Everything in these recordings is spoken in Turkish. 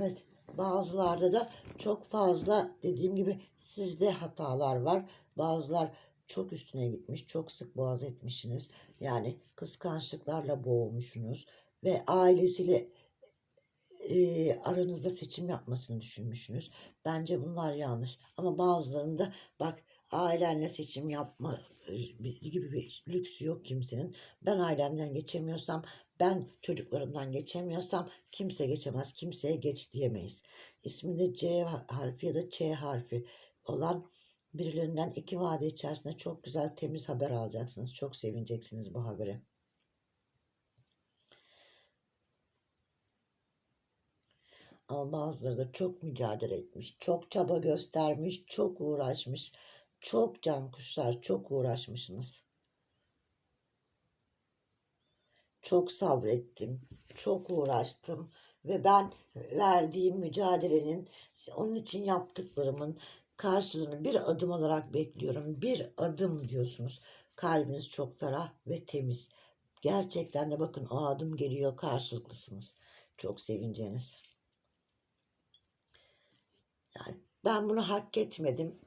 Evet bazılarda da çok fazla dediğim gibi sizde hatalar var. Bazılar çok üstüne gitmiş, çok sık boğaz etmişsiniz. Yani kıskançlıklarla boğulmuşsunuz ve ailesiyle e, aranızda seçim yapmasını düşünmüşsünüz. Bence bunlar yanlış. Ama bazılarında bak ailenle seçim yapma e, gibi bir lüksü yok kimsenin. Ben ailemden geçemiyorsam, ben çocuklarımdan geçemiyorsam kimse geçemez. Kimseye geç diyemeyiz. İsminde C harfi ya da Ç harfi olan birilerinden iki vade içerisinde çok güzel temiz haber alacaksınız. Çok sevineceksiniz bu habere. Ama bazıları da çok mücadele etmiş, çok çaba göstermiş, çok uğraşmış. Çok can kuşlar, çok uğraşmışsınız. Çok sabrettim, çok uğraştım ve ben verdiğim mücadelenin, onun için yaptıklarımın karşılığını bir adım olarak bekliyorum. Bir adım diyorsunuz. Kalbiniz çok ferah ve temiz. Gerçekten de bakın o adım geliyor karşılıklısınız. Çok sevineceğiniz. Yani ben bunu hak etmedim.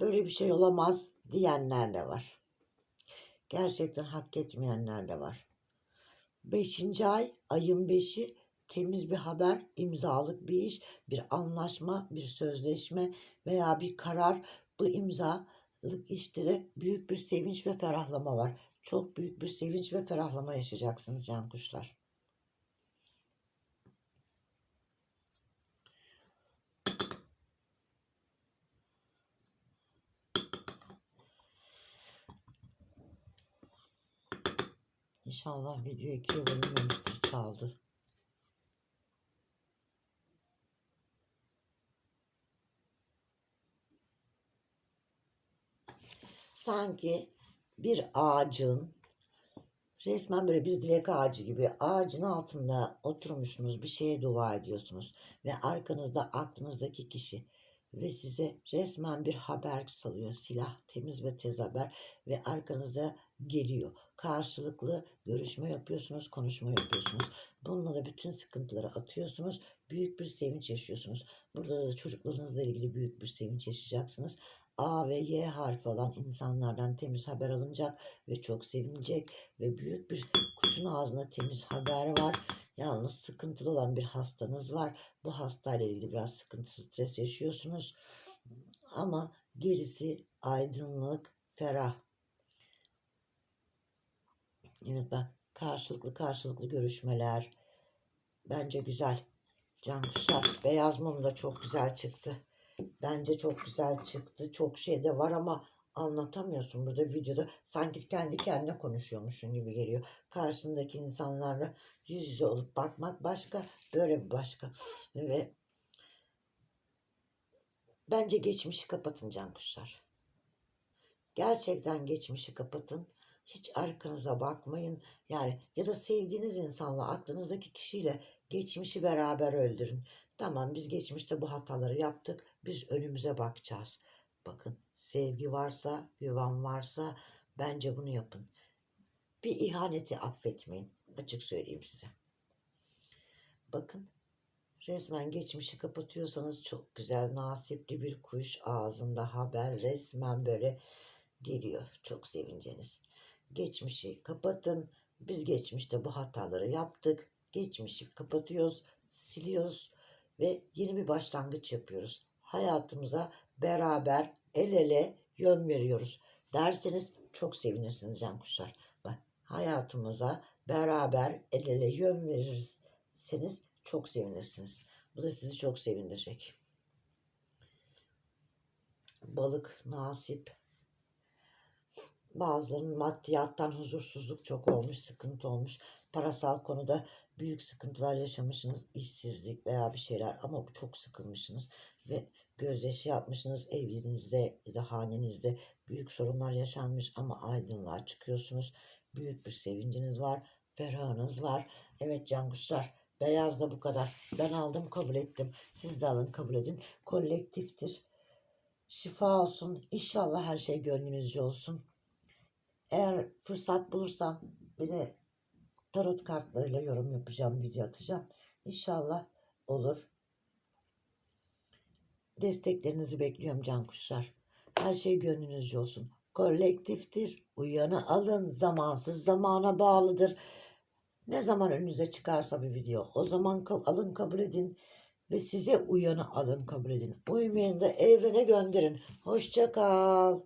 Böyle bir şey olamaz diyenler de var. Gerçekten hak etmeyenler de var. Beşinci ay, ayın beşi temiz bir haber, imzalık bir iş, bir anlaşma, bir sözleşme veya bir karar. Bu imzalık işte de büyük bir sevinç ve ferahlama var. Çok büyük bir sevinç ve ferahlama yaşayacaksınız can kuşlar. İnşallah video ikiye bölünmemiştir çaldı. Sanki bir ağacın resmen böyle bir dilek ağacı gibi ağacın altında oturmuşsunuz bir şeye dua ediyorsunuz ve arkanızda aklınızdaki kişi ve size resmen bir haber salıyor. Silah temiz ve tez haber ve arkanızda geliyor. Karşılıklı görüşme yapıyorsunuz konuşma yapıyorsunuz. Bununla bütün sıkıntıları atıyorsunuz. Büyük bir sevinç yaşıyorsunuz. Burada da çocuklarınızla ilgili büyük bir sevinç yaşayacaksınız. A ve Y harfi olan insanlardan temiz haber alınacak ve çok sevinecek ve büyük bir kuşun ağzına temiz haber var. Yalnız sıkıntılı olan bir hastanız var. Bu hastayla ilgili biraz sıkıntı, stres yaşıyorsunuz. Ama gerisi aydınlık, ferah. Evet bak karşılıklı karşılıklı görüşmeler. Bence güzel. Can kuşlar. Beyaz mum da çok güzel çıktı. Bence çok güzel çıktı. Çok şey de var ama anlatamıyorsun burada videoda. Sanki kendi kendine konuşuyormuşsun gibi geliyor. Karşındaki insanlarla yüz yüze olup bakmak başka, böyle bir başka. Ve bence geçmişi kapatın can kuşlar. Gerçekten geçmişi kapatın. Hiç arkanıza bakmayın. Yani ya da sevdiğiniz insanla, aklınızdaki kişiyle geçmişi beraber öldürün. Tamam biz geçmişte bu hataları yaptık. Biz önümüze bakacağız. Bakın sevgi varsa, güven varsa bence bunu yapın. Bir ihaneti affetmeyin. Açık söyleyeyim size. Bakın resmen geçmişi kapatıyorsanız çok güzel nasipli bir kuş ağzında haber resmen böyle geliyor. Çok sevineceğiniz. Geçmişi kapatın. Biz geçmişte bu hataları yaptık. Geçmişi kapatıyoruz, siliyoruz ve yeni bir başlangıç yapıyoruz. Hayatımıza beraber el ele yön veriyoruz derseniz çok sevinirsiniz can kuşlar. Bak hayatımıza beraber el ele yön verirseniz çok sevinirsiniz. Bu da sizi çok sevindirecek. Balık, nasip. Bazılarının maddiyattan huzursuzluk çok olmuş, sıkıntı olmuş. Parasal konuda büyük sıkıntılar yaşamışsınız, işsizlik veya bir şeyler ama çok sıkılmışsınız ve gözyaşı yapmışsınız evinizde da hanenizde büyük sorunlar yaşanmış ama aydınlığa çıkıyorsunuz. Büyük bir sevinciniz var, ferahınız var. Evet can beyaz da bu kadar. Ben aldım kabul ettim. Siz de alın kabul edin. Kolektiftir. Şifa olsun. İnşallah her şey gönlünüzce olsun. Eğer fırsat bulursam bir de tarot kartlarıyla yorum yapacağım, video atacağım. İnşallah olur. Desteklerinizi bekliyorum can kuşlar. Her şey gönlünüzce olsun. Kolektiftir. Uyanı alın. Zamansız zamana bağlıdır. Ne zaman önünüze çıkarsa bir video o zaman alın kabul edin ve size uyanı alın kabul edin. Uymayanı da evrene gönderin. Hoşça kal.